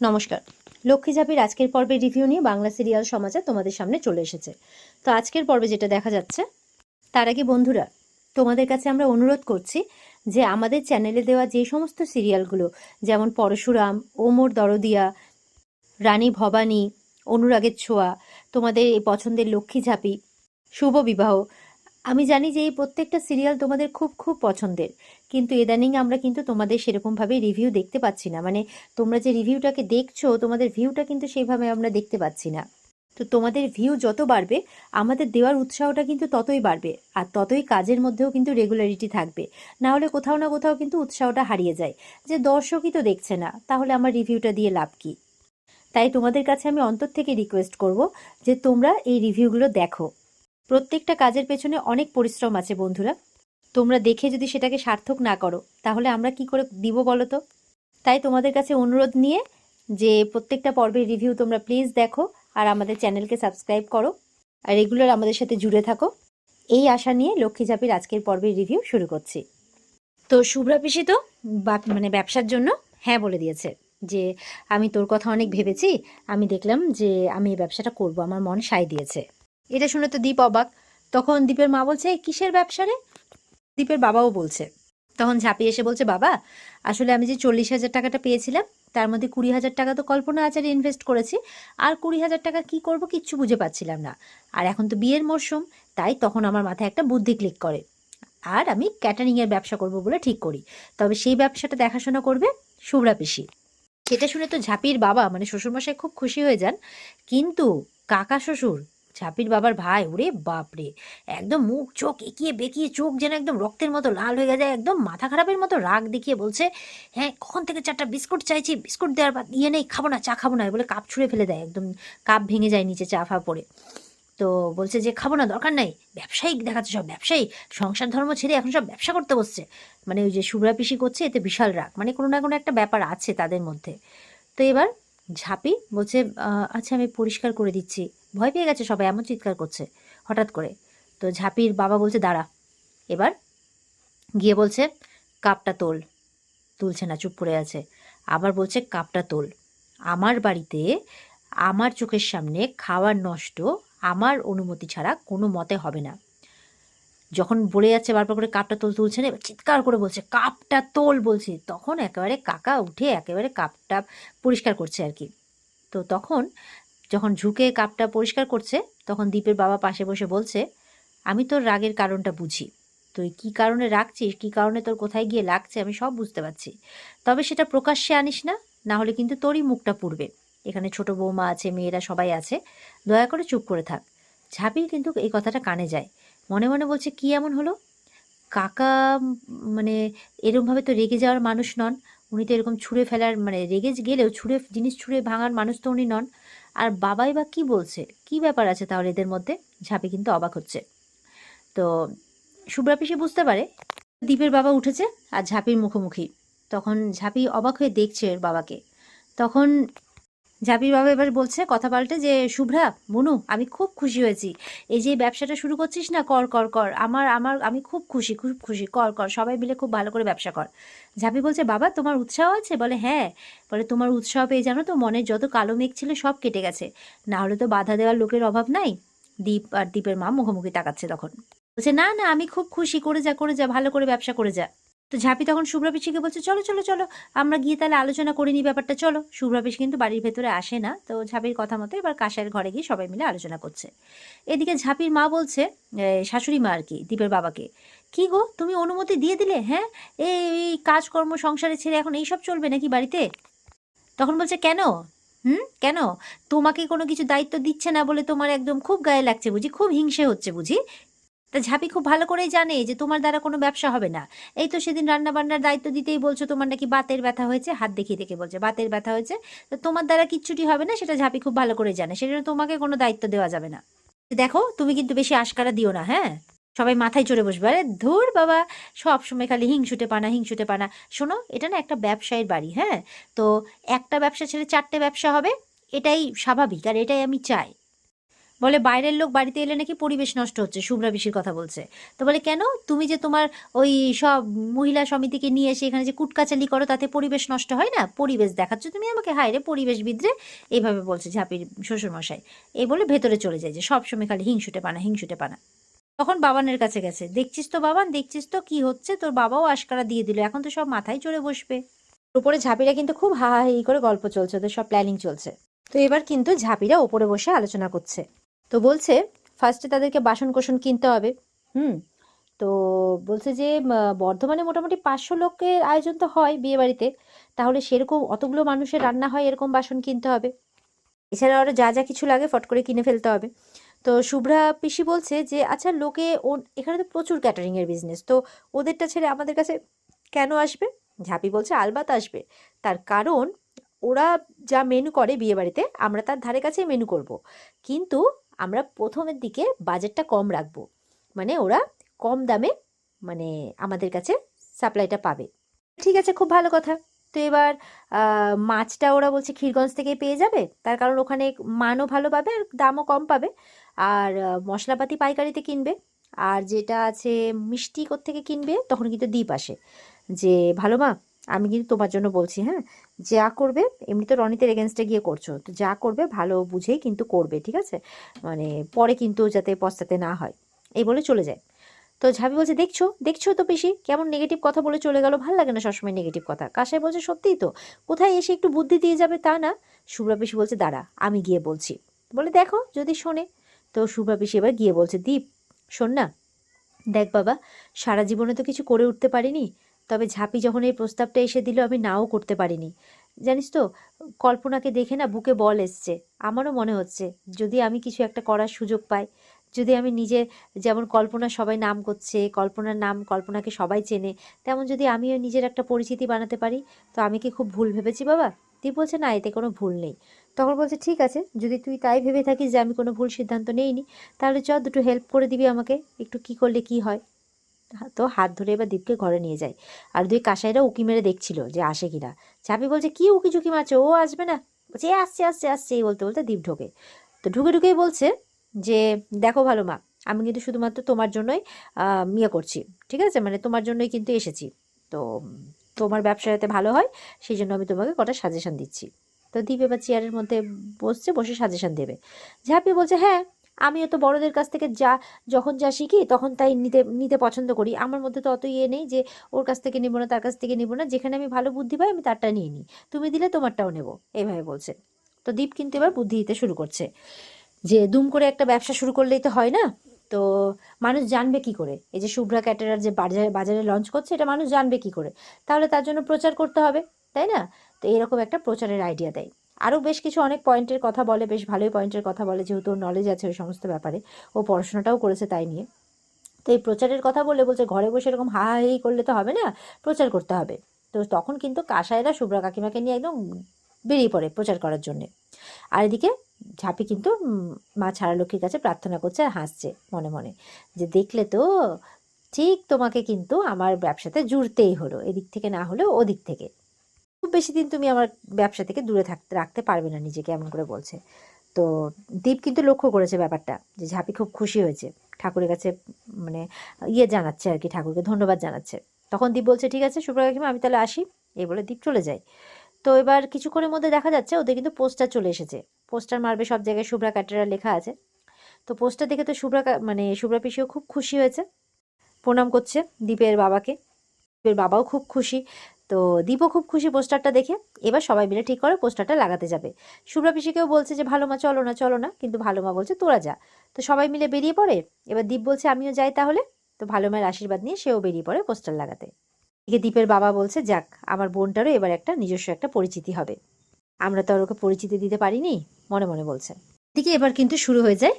নমস্কার। লক্ষ্মী ঝাঁপির আজকের পর্বের রিভিউ নিয়ে বাংলা সিরিয়াল সমাচার তোমাদের সামনে চলে এসেছে। তো আজকের পর্বে যেটা দেখা যাচ্ছে, তার আগে বন্ধুরা, তোমাদের কাছে আমরা অনুরোধ করছি যে আমাদের চ্যানেলে দেওয়া যে সমস্ত সিরিয়ালগুলো যেমন পরশুরাম, ওমর দরদিয়া, রানী ভবানী, অনুরাগের ছোঁয়া, তোমাদের এই পছন্দের লক্ষ্মী ঝাঁপি, শুভ বিবাহ আমি জানি যে এই প্রত্যেকটা সিরিয়াল তোমাদের খুব খুব পছন্দের, কিন্তু ইদানিং আমরা কিন্তু তোমাদের সেরকমভাবে রিভিউ দেখতে পাচ্ছি না। মানে তোমরা যে রিভিউটাকে দেখছ, তোমাদের ভিউটা কিন্তু সেইভাবে আমরা দেখতে পাচ্ছি না। তো তোমাদের ভিউ যত বাড়বে, আমাদের দেওয়ার উৎসাহটা কিন্তু ততই বাড়বে, আর ততই কাজের মধ্যেও কিন্তু রেগুলারিটি থাকবে। না হলে কোথাও না কোথাও কিন্তু উৎসাহটা হারিয়ে যায় যে দর্শকই তো দেখছে না, তাহলে আমার রিভিউটা দিয়ে লাভ কি? তাই তোমাদের কাছে আমি অন্তর থেকে রিকোয়েস্ট করব যে তোমরা এই রিভিউগুলো দেখো। প্রত্যেকটা কাজের পেছনে অনেক পরিশ্রম আছে, বন্ধুরা। তোমরা দেখে যদি সেটাকে সার্থক না করো, তাহলে আমরা কি করে দিব বলো তো? তাই তোমাদের কাছে অনুরোধ নিয়ে যে প্রত্যেকটা পর্বের রিভিউ তোমরা প্লিজ দেখো আর আমাদের চ্যানেলকে সাবস্ক্রাইব করো আর রেগুলার আমাদের সাথে জুড়ে থাকো। এই আশা নিয়ে লক্ষ্মী ঝাপির আজকের পর্বের রিভিউ শুরু করছি। তো শুভ্রা পিসি তো মানে ব্যবসার জন্য হ্যাঁ বলে দিয়েছে যে, আমি তোর কথা অনেক ভেবেছি। আমি দেখলাম যে আমি এই ব্যবসাটা করব। আমার মন সায় দিয়েছে। এটা শুনে তো দীপ অবাক। তখন দীপের মা বলছে, কিসের ব্যবসা রে দীপের বাবাও বলছে। তখন ঝাঁপিয়ে এসে বলছে, বাবা, আসলে আমি যে চল্লিশ হাজার টাকাটা পেয়েছিলাম, তার মধ্যে কুড়ি হাজার টাকা তো কল্পনা আচারে ইনভেস্ট করেছি, আর কুড়ি হাজার টাকা কি করব কিচ্ছু বুঝে পাচ্ছিলাম না। আর এখন তো বিয়ের মরশুম, তাই তখন আমার মাথায় একটা বুদ্ধি ক্লিক করে। আর আমি ক্যাটারিংয়ের ব্যবসা করব বলে ঠিক করি। তবে সেই ব্যবসাটা দেখাশোনা করবে শুভ্রা পিসি। সেটা শুনে তো ঝাঁপির বাবা মানে শ্বশুরমশাই খুব খুশি হয়ে যান। কিন্তু কাকা শ্বশুর ঝাঁপির বাবার ভাই, ওরে বাপরে। একদম মুখ, চোখ এঁকিয়ে বেঁকিয়ে চোখ যেন একদম রক্তের মতো লাল হয়ে গেছে, একদম মাথা খারাপের মতো রাগ দেখিয়ে বলছে হ্যাঁ কখন থেকে চারটা বিস্কুট চাইছি? বিস্কুট দেওয়ার পর ইয়ে নেই, খাব না, চা খাব না বলে কাপ ছুঁড়ে ফেলে দেয়, একদম কাপ ভেঙে যায় নিচে, চা ফা পড়ে। তো বলছে যে, খাব না, দরকার নাই, ব্যবসায়িক দেখাচ্ছে সব, ব্যবসায়ী, সংসার ধর্ম ছেড়ে এখন সব ব্যবসা করতে বসছে। মানে ওই যে শুভ্রা পিসি করছে, এতে বিশাল রাগ মানে কোনো না কোনো একটা ব্যাপার আছে তাদের মধ্যে। তো এবার ঝাঁপি বলছে আচ্ছা আমি পরিষ্কার করে দিচ্ছি। ভয় পেয়ে গেছে সবাই, এমন চিৎকার করছে, হঠাৎ করে। তো ঝাঁপির বাবা বলছে, দাঁড়া। এবার গিয়ে বলছে, কাপটা তোল। তুলছে না, চুপ করে আছে। আবার বলছে, কাপটা তোল। আমার বাড়িতে, আমার চোখের সামনে খাওয়ার নষ্ট আমার অনুমতি ছাড়া কোনো মতে হবে না। যখন বলে যাচ্ছে, বারবার করে কাপটা তোল, তুলছে না চিৎকার করে বলছে, কাপটা তোল! বলছি। তখন একেবারে কাকা উঠে একেবারে কাপটা পরিষ্কার করছে আর কি। তো তখন যখন ঝুঁকে কাপটা পরিষ্কার করছে, তখন দীপের বাবা পাশে বসে বলছে, আমি তোর রাগের কারণটা বুঝি। তুই কি কারণে রাখছিস কি কারণে তোর কোথায় গিয়ে লাগছে, আমি সব বুঝতে পারছি। তবে সেটা প্রকাশ্যে আনিস না না হলে কিন্তু তোরই মুখটা পুড়বে। এখানে ছোট বৌমা আছে, মেয়েরা সবাই আছে। দয়া করে চুপ করে থাক। ঝাঁপির কিন্তু এই কথাটা কানে যায়। মনে মনে বলছে, কি এমন হলো? কাকা মানে এরমভাবে তো রেগে যাওয়ার মানুষ নন। উনি তো এরকম ছুঁড়ে ফেলার মানে রেগে গেলেও ছুঁড়ে, জিনিস ছুঁড়ে ভাঙার মানুষ তো উনি নন। আর বাবাই বা কি বলছে? কি ব্যাপার আছে তাহলে এদের মধ্যে? ঝাঁপি কিন্তু অবাক হচ্ছে। তো সুব্রাপি সে বুঝতে পারে দ্বীপের বাবা উঠেছে আর ঝাঁপির মুখোমুখি। তখন ঝাঁপি অবাক হয়ে দেখছে বাবাকে। তখন ঝাঁপির বাবা এবার বলছে, কথা পাল্টে যে, শুভ্রা, মনু, আমি খুব খুশি হয়েছি। এই যে, ব্যবসাটা শুরু করছিস না, কর কর কর। আমার আমার, আমি খুব খুশি খুব খুশি। কর কর, সবাই মিলে খুব ভালো করে ব্যবসা কর। ঝাঁপি বলছে, বাবা, তোমার উৎসাহ আছে? বলে হ্যাঁ। বলে, তোমার উৎসাহ পেয়ে জানো তো, মনের যত কালো মেঘ ছিল, সব কেটে গেছে। না হলে তো বাধা দেওয়ার লোকের অভাব নাই। দীপ আর দীপের মা মুখোমুখি তাকাচ্ছে তখন। বলছে, না না, আমি খুব খুশি, করে যা করে যা, ভালো করে ব্যবসা করে যা। তো ঝাঁপি তখন শুভ্রা পিসিকে বলছে, চলো চলো চলো, আমরা গিয়ে তাহলে আলোচনা করে নিই ব্যাপারটা, চলো। শুভ্রা পিসি কিন্তু বাড়ির ভেতরে আসে না, তো ঝাঁপির কথা মতো এবার কাশের ঘরে গিয়ে সবাই মিলে আলোচনা করছে। এদিকে ঝাঁপির মা বলছে শাশুড়ি মা আর কি, দীপের বাবাকে, কি গো, তুমি অনুমতি দিয়ে দিলে হ্যাঁ? এই এই কাজকর্ম, সংসারে ছেড়ে এখন এইসব চলবে নাকি বাড়িতে? তখন বলছে, কেন? হুম? কেন? তোমাকে কোনো কিছু দায়িত্ব দিচ্ছে না বলে তোমার একদম খুব গায়ে লাগছে বুঝি, খুব হিংসে হচ্ছে বুঝি? তা ঝাঁপি খুব ভালো করেই জানে যে তোমার দ্বারা কোনো ব্যবসা হবে না। এই তো সেদিন রান্না বান্নার দায়িত্ব দিতেই বলছো তোমার নাকি বাতের ব্যথা হয়েছে, হাত দেখিয়ে দেখে বলছে, বাতের ব্যথা হয়েছে। তো তোমার দ্বারা কিচ্ছুটি হবে না, সেটা ঝাঁপি খুব ভালো করে জানে, সেজন্য তোমাকে কোনো দায়িত্ব দেওয়া যাবে না। দেখো, তুমি কিন্তু বেশি আশকারা দিও না হ্যাঁ? সবাই মাথায় চড়ে বসবে, আরে ধুর বাবা, সব সময় খালি হিংসুটে পানা হিংসুটে পানা। শোনো, এটা না একটা ব্যবসায়ীর বাড়ি হ্যাঁ? তো একটা ব্যবসা ছেড়ে চারটে ব্যবসা হবে, এটাই স্বাভাবিক, আর এটাই আমি চাই। বলে বাইরের লোক বাড়িতে এলে নাকি পরিবেশ নষ্ট হচ্ছে, শুভ্রা পিসির কথা বলছে। তো বলে, কেন? তুমি যে তোমার ওই সব মহিলা সমিতিকে নিয়ে এসে এখানে যে কুটকাচালি করো, তাতে পরিবেশ নষ্ট হয় না? পরিবেশ দেখাচ্ছ তুমি আমাকে। হায় রে, পরিবেশ বিদ্রে! এইভাবে বলছে ঝাঁপির শ্বশুরমশাই। এই বলে ভেতরে চলে যায় যে সবসময় খালি হিংসুটে পানা হিংসুটে পানা। তখন বাবানের কাছে গেছে, দেখছিস তো বাবান, দেখছিস তো কি হচ্ছে? তোর বাবাও আশকারা দিয়ে দিল, এখন তো সব মাথায় চড়ে বসবে। উপরে ঝাঁপিরা কিন্তু খুব হাহাহি করে গল্প চলছে, ওদের সব প্ল্যানিং চলছে। তো এবার কিন্তু ঝাঁপিরা ওপরে বসে আলোচনা করছে। তো বলছে ফার্স্টে তাদেরকে বাসন কোসন কিনতে হবে। হুম? তো বলছে যে বর্ধমানে মোটামুটি পাঁচশো লোকের আয়োজন তো হয় বিয়ে বাড়িতে। তাহলে সেরকম অতগুলো মানুষের রান্না হয়, এরকম বাসন কিনতে হবে। এছাড়া আরও যা যা কিছু লাগে ফট করে কিনে ফেলতে হবে। তো শুভ্রা পিসি বলছে যে আচ্ছা লোকে ও এখানে তো প্রচুর ক্যাটারিংয়ের বিজনেস তো ওদেরটা ছেড়ে আমাদের কাছে কেন আসবে? ঝাঁপি বলছে, আলবাত আসবে। তার কারণ, ওরা যা মেনু করে বিয়ে বাড়িতে, আমরা তার ধারে কাছে মেনু করব। কিন্তু আমরা প্রথমের দিকে বাজেটটা কম রাখব। মানে ওরা কম দামে মানে আমাদের কাছে সাপ্লাইটা পাবে। ঠিক আছে, খুব ভালো কথা। তো এবার মাছটা ওরা বলছে ক্ষীরগঞ্জ থেকে পেয়ে যাবে। তার কারণ ওখানে মানও ভালো পাবে আর দামও কম পাবে। আর মশলাপাতি পাইকারিতে কিনবে। আর যেটা আছে মিষ্টি থেকে কিনবে, তখন কিন্তু দ্বীপ আসে। যে, ভালো মা আমি কিন্তু তোমার জন্য বলছি হ্যাঁ? যা করবে এমনি তো রনিতের এগেনস্টে গিয়ে করছ, তো যা করবে ভালো বুঝেই কিন্তু করবে, ঠিক আছে? মানে পরে কিন্তু যাতে পস্তাতে না হয়। এই বলে চলে যায়। তো ঝাবি বলছে, দেখছ দেখছ তো পিসি, কেমন নেগেটিভ কথা বলে চলে গেল, ভালো লাগে না সবসময় নেগেটিভ কথা? কাসাই বলছে, সত্যিই তো, কোথায় এসে একটু বুদ্ধি দিয়ে যাবে তা না? শুভ্রা পিসি বলছে, দাঁড়া, আমি গিয়ে বলছি। বলে, দেখো, যদি শোনে। তো শুভ্রা পিসি এবার গিয়ে বলছে, দীপ, শোন না, দেখ বাবা, সারা জীবনে তো কিছু করে উঠতে পারিনি তবে ঝাঁপি যখন এই প্রস্তাবটা এসে দিল, আমি নাও করতে পারিনি। জানিস তো, কল্পনাকে দেখে না বুকে বল এসছে। আমারও মনে হচ্ছে, যদি আমি কিছু একটা করার সুযোগ পাই, যদি আমি নিজে যেমন কল্পনা সবাই নাম করছে, কল্পনার নাম কল্পনাকে সবাই চেনে, তেমন যদি আমিও নিজের একটা পরিচিতি বানাতে পারি, তো আমি কি খুব ভুল ভেবেছি বাবা? তুই বলছে, না, এতে কোনো ভুল নেই। তখন বলছে, ঠিক আছে, যদি তুই তাই ভেবে থাকিস যে আমি কোনো ভুল সিদ্ধান্ত নেইনি, তাহলে চ দুটো হেল্প করে দিবি আমাকে, একটু কি করলে কি হয়? তো হাত ধরে এবার দীপকে ঘরে নিয়ে যায়। আর দুই কাসাইরা উকি মেরে দেখছিল যে আসে কিনা। চাপি বলছে, কি উকি ঝুঁকি মারছে? ও আসবে না? বলছে, "এ, আসছে আসছে আসছে, এই বলতে বলতে দীপ ঢোকে। তো ঢুকে, ঢুকেই বলছে যে, দেখো ভালো মা, আমি কিন্তু শুধুমাত্র তোমার জন্যই ইয়ে করছি, ঠিক আছে? মানে তোমার জন্যই কিন্তু এসেছি। তো তোমার ব্যবসা যাতে ভালো হয়, সেই জন্য আমি তোমাকে কটা সাজেশন দিচ্ছি। তো দীপ এবার চেয়ারের মধ্যে বসছে, বসে সাজেশন দেবে। ঝাঁপি বলছে হ্যাঁ আমিও তো বড়দের কাছ থেকে যা, যখন যা শিখি তখন তাই নিতে নিতে পছন্দ করি। আমার মধ্যে তো অত ইয়ে নেই যে ওর কাছ থেকে নেব না, তার কাছ থেকে নিব না। যেখানে আমি ভালো বুদ্ধি পাই আমি তারটা নিয়ে নিই। তুমি দিলে তোমারটাও নেব। এইভাবে বলছে। তো দীপ কিন্তু এবার বুদ্ধি দিতে শুরু করছে। যে দুম করে একটা ব্যবসা শুরু করলেই তো হয় না? তো মানুষ জানবে কি করে? এই যে শুভ্রা ক্যাটারার যে বাজারে বাজারে লঞ্চ করছে, এটা মানুষ জানবে কি করে? তাহলে তার জন্য প্রচার করতে হবে, তাই না? তো এরকম একটা প্রচারের আইডিয়া দেয়। আরও বেশ কিছু অনেক পয়েন্টের কথা বলে, বেশ ভালোই পয়েন্টের কথা বলে, যেহেতু ওর নলেজ আছে ওই সমস্ত ব্যাপারে। ও পড়াশোনাটাও করেছে তাই নিয়ে। তো এই প্রচারের কথা বলে বলছে, ঘরে বসে এরকম হাহাহি করলে তো হবে না, প্রচার করতে হবে। তো তখন কিন্তু কাসাইরা শুভ্রা কাকিমাকে নিয়ে একদম বেরিয়ে পড়ে প্রচার করার জন্যে। আর এদিকে ঝাঁপি কিন্তু মা ছাড়া লক্ষ্মীর কাছে প্রার্থনা করছে আর হাসছে মনে মনে। যে দেখলে তো ঠিক তোমাকে কিন্তু আমার ব্যবসাতে জুড়তেই হলো, এদিক থেকে না হলেও ওদিক থেকে। বেশি দিন তুমি আমার ব্যবসা থেকে দূরে থাকতে রাখতে পারবে না নিজেকে, এমন করে বলছে। তো দীপ কিন্তু লক্ষ্য করেছে ব্যাপারটা, যে ঝাঁপি খুব খুশি হয়েছে। ঠাকুরের কাছে মানে ইয়ে জানাচ্ছে আর কি, ঠাকুরকে ধন্যবাদ জানাচ্ছে। তখন দীপ বলছে, ঠিক আছে সুপ্রা কাকিমা, আমি তাহলে আসি। এই বলে দীপ চলে যায়। তো এবার কিছুক্ষণের মধ্যে দেখা যাচ্ছে, ওদের কিন্তু পোস্টার চলে এসেছে। পোস্টার মারবে সব জায়গায় শুভ্রা ক্যাটারা লেখা আছে। তো পোস্টার দেখে তো শুভ্রা মানে শুভ্রা পিসিও খুব খুশি হয়েছে। প্রণাম করছে দীপের বাবাকে। দীপের বাবাও খুব খুশি। তো দীপও খুব খুশি পোস্টারটা দেখে। এবার সবাই মিলে ঠিক করে পোস্টারটা লাগাতে যাবে। শুভ্রা পিসিকেও বলছে যে, ভালো মা, চলো না চলো না। কিন্তু ভালো মা বলছে, তোরা যা। তো সবাই মিলে বেরিয়ে পড়ে। এবার দীপ বলছে, আমিও যাই তাহলে। তো ভালো মায়ের আশীর্বাদ নিয়ে সেও বেরিয়ে পড়ে পোস্টার লাগাতে। এদিকে দীপের বাবা বলছে, যাক, আমার বোনটারও এবার একটা নিজস্ব একটা পরিচিতি হবে। আমরা তো আর ওকে পরিচিতি দিতে পারিনি, মনে মনে বলছে। এদিকে এবার কিন্তু শুরু হয়ে যায়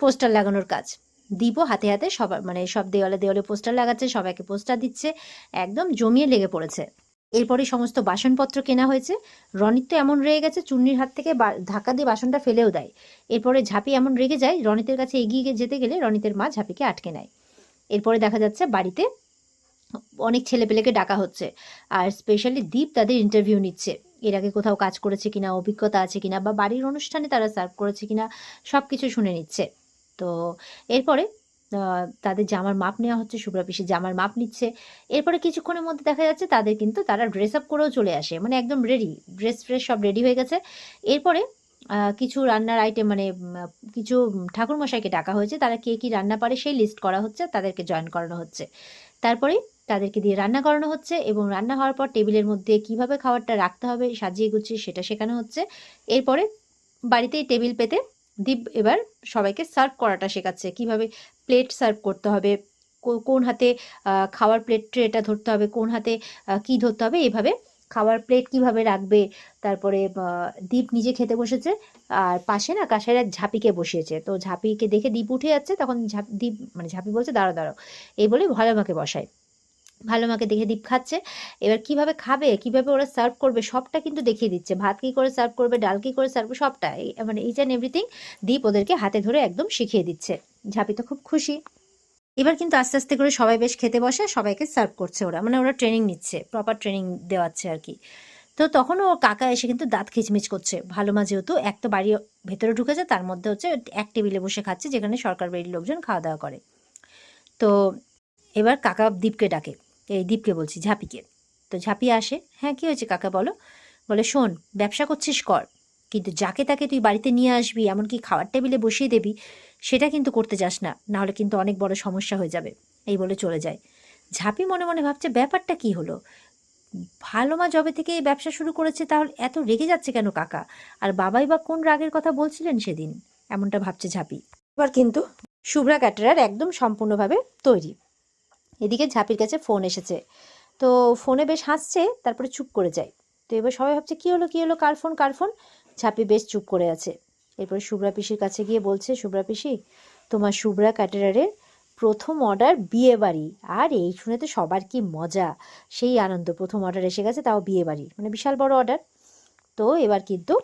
পোস্টার লাগানোর কাজ। দীপও হাতে হাতে সবার মানে সব দেওয়ালে দেওয়ালে পোস্টার লাগাচ্ছে, সবাইকে পোস্টার দিচ্ছে, একদম জমিয়ে লেগে পড়েছে। এরপরে সমস্ত বাসনপত্র কেনা হয়েছে। রনিত তো এমন রেগে গেছে, চুন্নির হাত থেকে ধাক্কা দিয়ে বাসনটা ফেলেও দেয়। এরপরে ঝাঁপি এমন রেগে যায়, রনিতের কাছে এগিয়ে গিয়ে যেতে গেলে রনিতের মা ঝাঁপিকে আটকে নেয়। এরপরে দেখা যাচ্ছে বাড়িতে অনেক ছেলেপেলেকে ডাকা হচ্ছে আর স্পেশালি দীপ তাদের ইন্টারভিউ নিচ্ছে। এর আগে কোথাও কাজ করেছে কিনা, অভিজ্ঞতা আছে কিনা বা বাড়ির অনুষ্ঠানে তারা সার্ভ করেছে কিনা সব কিছু শুনে নিচ্ছে। তো এরপরে তাদের জামার মাপ নেওয়া হচ্ছে শুভ্রা পিসি জামার মাপ নিচ্ছে। এরপরে কিছুক্ষণের মধ্যে দেখা যাচ্ছে তাদের কিন্তু তারা ড্রেস আপ করেও চলে আসে মানে একদম রেডি ড্রেস ফ্রেস সব রেডি হয়ে গেছে। এরপরে কিছু রান্নার আইটেম মানে কিছু ঠাকুরমশাইকে ডাকা হয়েছে, তারা কে কি রান্না পারে সেই লিস্ট করা হচ্ছে, তাদেরকে জয়েন করানো হচ্ছে। তারপরে তাদেরকে দিয়ে রান্না করানো হচ্ছে এবং রান্না হওয়ার পর টেবিলের মধ্যে কীভাবে খাবারটা রাখতে হবে, সাজিয়ে গুছিয়ে সেটা শেখানো হচ্ছে। এরপরে বাড়িতেই টেবিল পেতে দীপ এবার সবাইকে সার্ভ করাটা শেখাচ্ছে। কীভাবে প্লেট সার্ভ করতে হবে কোন হাতে খাওয়ার প্লেট ট্রেটা ধরতে হবে, কোন হাতে কি ধরতে হবে, এভাবে খাওয়ার প্লেট কীভাবে রাখবে, তারপরে দীপ নিজে খেতে বসেছে, আর পাশে না কাশের এক ঝাঁপিকে বসিয়েছে। তো ঝাঁপিকে দেখে দীপ উঠে যাচ্ছে, তখন ঝাঁপ, দীপ মানে ঝাঁপি বলছে দাঁড়ো দাঁড়াও। এই বলে ভালো মাকে বসায়। ভালো মাকে দেখে দীপ খাচ্ছে। এবার কীভাবে খাবে, কীভাবে ওরা সার্ভ করবে, সবটা কিন্তু দেখিয়ে দিচ্ছে। ভাত কি করে সার্ভ করবে, ডাল কি করে সার্ভ সবটা। মানে ইচ অ্যান্ড এভরিথিং দীপ ওদেরকে হাতে ধরে একদম শিখিয়ে দিচ্ছে। ঝাঁপি তো খুব খুশি। এবার কিন্তু আস্তে আস্তে করে সবাই বেশ খেতে বসে, সবাইকে সার্ভ করছে ওরা। মানে ওরা ট্রেনিং নিচ্ছে প্রপার ট্রেনিং দেওয়াচ্ছে আর কি। তো তখন ও কাকা এসে কিন্তু দাঁত খিচমিচ করছে। ভালো মা যেহেতু, এক তো বাড়ি ভেতরে ঢুকেছে, তার মধ্যে হচ্ছে এক টেবিলে বসে খাচ্ছে, যেখানে সরকার বাড়ির লোকজন খাওয়া দাওয়া করে। তো এবার কাকা দীপকে ডাকে। এই দীপকে বলছি, ঝাঁপিকে। তো ঝাঁপি আসে হ্যাঁ কি হয়েছে কাকা বলো? বলে, শোন, ব্যবসা করছিস কর, কিন্তু যাকে তাকে তুই বাড়িতে নিয়ে আসবি, এমনকি খাওয়ার টেবিলে বসিয়ে দেবি, সেটা কিন্তু করতে যাস না, নাহলে কিন্তু অনেক বড় সমস্যা হয়ে যাবে। এই বলে চলে যায়। ঝাঁপি মনে মনে ভাবছে, ব্যাপারটা কি হলো? ভালো মা জবে থেকে এই ব্যবসা শুরু করেছে, তাহলে এত রেগে যাচ্ছে কেন কাকা? আর বাবাই বা কোন রাগের কথা বলছিলেন সেদিন? এমনটা ভাবছে ঝাঁপি। এবার কিন্তু শুভ্রা ক্যাটারার একদম সম্পূর্ণভাবে তৈরি। এদিকে ঝাঁপির কাছে ফোন এসেছে। তো ফোনে বেশ হাসছে, তারপরে চুপ করে যায়। তো এবার সবাই ভাবছে, কী হলো কী হলো? কার ফোন কার ফোন ঝাঁপি বেশ চুপ করে আছে। এরপরে শুভ্রা পিসির কাছে গিয়ে বলছে, শুভ্রা পিসি, তোমার শুভ্রা ক্যাটারারের প্রথম অর্ডার বিয়ে বাড়ি। আর এই শুনে তো সবার কি মজা। সেই আনন্দ, প্রথম অর্ডার এসে গেছে, তাও বিয়ে বাড়ি। মানে বিশাল বড় অর্ডার তো এবার কিন্তু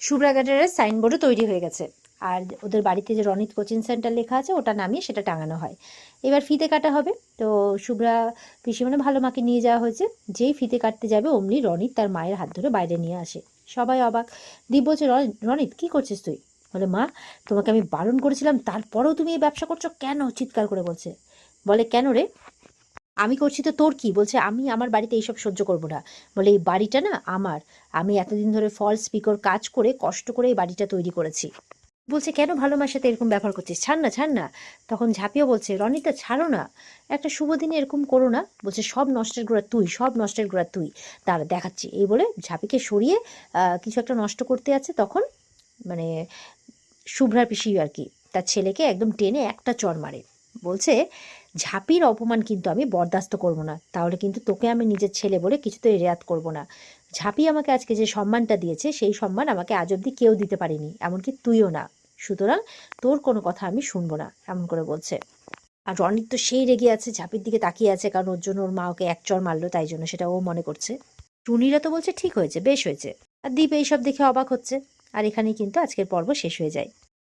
শুভ্রা ক্যাটারারের সাইনবোর্ডও তৈরি হয়ে গেছে। আর ওদের বাড়িতে যে রনিত কোচিং সেন্টার লেখা আছে, ওটা নামিয়ে সেটা টাঙানো হয়। এবার ফিতে কাটা হবে। তো শুভ্রা পিসি মানে ভালো মাকে নিয়ে যাওয়া হয়েছে। যেই ফিতে কাটতে যাবে, অমনি রনিত তার মায়ের হাত ধরে বাইরে নিয়ে আসে। সবাই অবাক। দীপ বলছে, "রনি- রনিত, কি করছিস তুই? বলে, মা, তোমাকে আমি বারণ করেছিলাম, তারপরেও তুমি এই ব্যবসা করছ কেন? চিৎকার করে বলছে। বলে, কেন রে? আমি করছি তো তোর কি? বলছে, আমি আমার বাড়িতে এইসব সহ্য করব না। বলে, এই বাড়িটা না আমার। আমি এতদিন ধরে ফল স্পিকর কাজ করে কষ্ট করে এই বাড়িটা তৈরি করেছি। বলছে, কেন ভালো মার সাথে এরকম ব্যবহার করছিস? ছাড় না ছাড় না। তখন ঝাঁপিও বলছে, রনিতা, ছাড়ো না। একটা শুভ দিনে এরকম করো না। বলছে, সব নষ্টের গোড়া তুই, সব নষ্টের গোড়া তুই। দাঁড়া দেখাচ্ছি। এই বলে ঝাঁপিকে সরিয়ে কিছু একটা নষ্ট করতে আছে তখন মানে শুভ্রা পিসি আর কি, তার ছেলেকে একদম টেনে একটা চর মারে। বলছে ঝাঁপির অপমান কিন্তু আমি বরদাস্ত করব না। তাহলে কিন্তু তোকে আমি নিজের ছেলে বলে কিছুতেই রেয়াত করব না। ঝাঁপি আমাকে আজকে যে সম্মানটা দিয়েছে, সেই সম্মান আমাকে আজ অবধি কেউ দিতে পারেনি, এমনকি তুইও না। সুতরাং তোর কোনো কথা আমি শুনব না, এমন করে বলছে। আর রনিত তো সেই রেগে আছে, ঝাঁপির দিকে তাকিয়ে আছে, কারণ ওর জন্য ওর মা ওকে এক চর মারলো, তাই জন্য সেটা ও মনে করছে। টুনিরা তো বলছে, ঠিক হয়েছে, বেশ হয়েছে। আর দীপ এইসব দেখে অবাক হচ্ছে। আর এখানেই কিন্তু আজকের পর্ব শেষ হয়ে যায়।